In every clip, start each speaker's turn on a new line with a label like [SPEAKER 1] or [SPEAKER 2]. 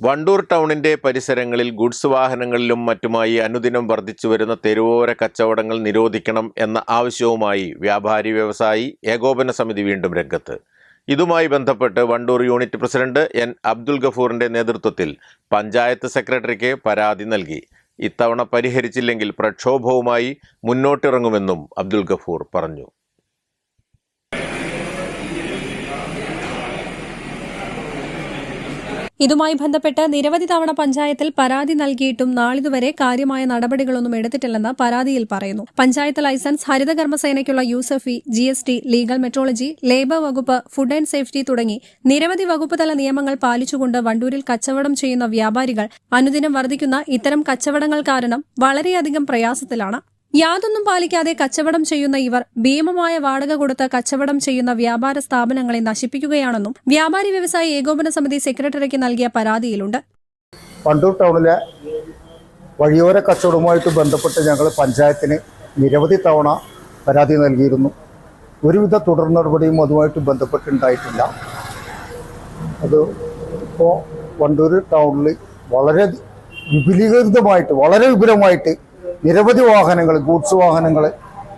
[SPEAKER 1] Wandoor ടൗണിന്റെ പരിസരങ്ങളിൽ goods വാഹനങ്ങളിലും മറ്റുമായി അനുദിനം വർദ്ധിച്ചു വരുന്ന തെരുവോര കച്ചവടങ്ങൾ നിരോധിക്കണം എന്ന ആവശ്യവുമായി വ്യാപാരി വ്യവസായി ഏകോപന സമിതി വീണ്ടും രംഗത്ത്. ഇതുമായി ബന്ധപ്പെട്ട് Wandoor unit president N Abdul ഗഫൂറിന്റെ നേതൃത്വത്തിൽ പഞ്ചായത്ത് സെക്രട്ടറിക്ക് പരാതി നൽകി. ഇത്തവണ പരിഹരിച്ചില്ലെങ്കിൽ പ്രക്ഷോഭവുമായി മുന്നോട്ടിറങ്ങുമെന്നും അബ്ദുൽ ഗഫൂർ പറഞ്ഞു.
[SPEAKER 2] ഇതുമായി ബന്ധപ്പെട്ട് നിരവധി തവണ പഞ്ചായത്തിൽ പരാതി നൽകിയിട്ടും നാളിതുവരെ കാര്യമായ നടപടികളൊന്നും എടുത്തിട്ടില്ലെന്ന് പരാതിയിൽ പറയുന്നു. Panchayat licence ഹരിതകർമ്മസേനയ്ക്കുള്ള user fee G S T legal metrology labour വകുപ്പ് ഫുഡ് ആൻഡ് സേഫ്റ്റി തുടങ്ങി നിരവധി വകുപ്പ് തല നിയമങ്ങൾ പാലിച്ചുകൊണ്ട് വണ്ടൂരിൽ കച്ചവടം ചെയ്യുന്ന വ്യാപാരികൾ അനുദിനം വർദ്ധിക്കുന്ന ഇത്തരം കച്ചവടങ്ങൾ കാരണം വളരെയധികം പ്രയാസത്തിലാണ്. യാതൊന്നും പാലിക്കാതെ കച്ചവടം ചെയ്യുന്ന ഇവർ ഭീമമായ വാടക കൊടുത്ത് കച്ചവടം ചെയ്യുന്ന വ്യാപാര സ്ഥാപനങ്ങളെ നശിപ്പിക്കുകയാണെന്നും വ്യാപാരി വ്യവസായ ഏകോപന സമിതി സെക്രട്ടറിക്ക് നൽകിയ പരാതിയിലുണ്ട്.
[SPEAKER 3] വണ്ടൂർ ടൗണിലെ വഴിയോര കച്ചവടവുമായിട്ട് ബന്ധപ്പെട്ട് ഞങ്ങൾ പഞ്ചായത്തിന് നിരവധി തവണ പരാതി നൽകിയിരുന്നു. ഒരുവിധ തുടർ നടപടിയും അതുമായിട്ട് ബന്ധപ്പെട്ടുണ്ടായിട്ടില്ല. അത് ഇപ്പോൾ വണ്ടൂർ ടൗണിൽ വളരെ വിപുലീകൃതമായിട്ട് വളരെ വിപുലമായിട്ട് നിരവധി വാഹനങ്ങൾ ഗൂഡ്സ് വാഹനങ്ങൾ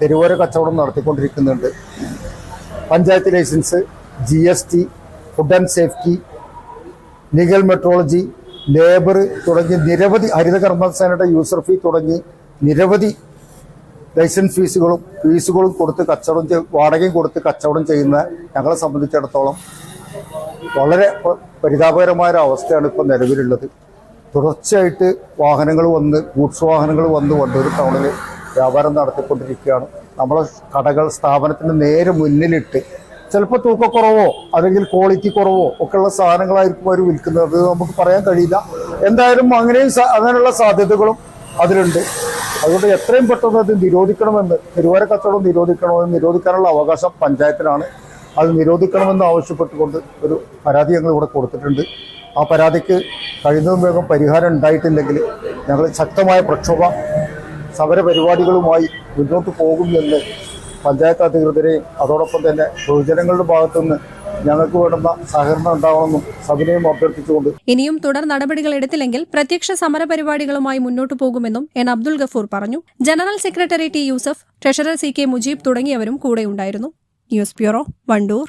[SPEAKER 3] തെരുവോര കച്ചവടം നടത്തിക്കൊണ്ടിരിക്കുന്നുണ്ട്. Panchayat licence G S T food and safety legal metrology labour തുടങ്ങി നിരവധി ഹരിത കർമ്മസേനയുടെ യൂസർ ഫീ തുടങ്ങി നിരവധി ലൈസൻസ് ഫീസുകളും ഫീസുകളും കൊടുത്ത് കച്ചവടം വാടകയും കൊടുത്ത് കച്ചവടം ചെയ്യുന്ന ഞങ്ങളെ സംബന്ധിച്ചിടത്തോളം വളരെ പരിതാപകരമായ ഒരു അവസ്ഥയാണ് ഇപ്പോൾ നിലവിലുള്ളത്. തുടർച്ചയായിട്ട് വാഹനങ്ങൾ വന്ന് ഗൂഡ്സ് വാഹനങ്ങൾ വന്ന് വണ്ടൂർ ടൗണിൽ വ്യാപാരം നടത്തിക്കൊണ്ടിരിക്കുകയാണ്. നമ്മളെ കടകൾ സ്ഥാപനത്തിന് നേരെ മുന്നിലിട്ട് ചിലപ്പോൾ തൂക്കക്കുറവോ അല്ലെങ്കിൽ ക്വാളിറ്റി കുറവോ ഒക്കെയുള്ള സാധനങ്ങളായിരിക്കും അവർ വിൽക്കുന്നത്. അത് നമുക്ക് പറയാൻ കഴിയില്ല. എന്തായാലും അങ്ങനെയും അങ്ങനെയുള്ള സാധ്യതകളും അതിലുണ്ട്. അതുകൊണ്ട് എത്രയും പെട്ടെന്ന് അത് നിരോധിക്കണമെന്ന് തിരുവാര കച്ചവടം നിരോധിക്കണമെന്ന് നിരോധിക്കാനുള്ള അവകാശം പഞ്ചായത്തിനാണ് അത് നിരോധിക്കണമെന്ന് ആവശ്യപ്പെട്ടുകൊണ്ട് ഒരു പരാതി ഞങ്ങൾ ഇവിടെ കൊടുത്തിട്ടുണ്ട്. ആ പരാതിക്ക് കഴിയുന്നതും വേഗം പരിഹാരം ഉണ്ടായിട്ടില്ലെങ്കിൽ ഞങ്ങൾ ശക്തമായ പ്രക്ഷോഭ സമര പരിപാടികളുമായി മുന്നോട്ട് പോകും എന്ന് പഞ്ചായത്ത് അധികൃതരെയും അതോടൊപ്പം തന്നെ പൊതുജനങ്ങളുടെ ഭാഗത്തുനിന്ന് ഞങ്ങൾക്ക് വേണ്ടുന്ന സഹകരണം ഉണ്ടാവണമെന്നും സബിനെയും അഭ്യർത്ഥിച്ചുകൊണ്ട്
[SPEAKER 2] ഇനിയും തുടർ നടപടികൾ എടുത്തില്ലെങ്കിൽ പ്രത്യക്ഷ സമരപരിപാടികളുമായി മുന്നോട്ടു പോകുമെന്നും എൻ അബ്ദുൽ ഗഫൂർ പറഞ്ഞു. General secretary T Yusuf treasurer C K Mujeeb തുടങ്ങിയവരും കൂടെയുണ്ടായിരുന്നു. News bureau Wandoor.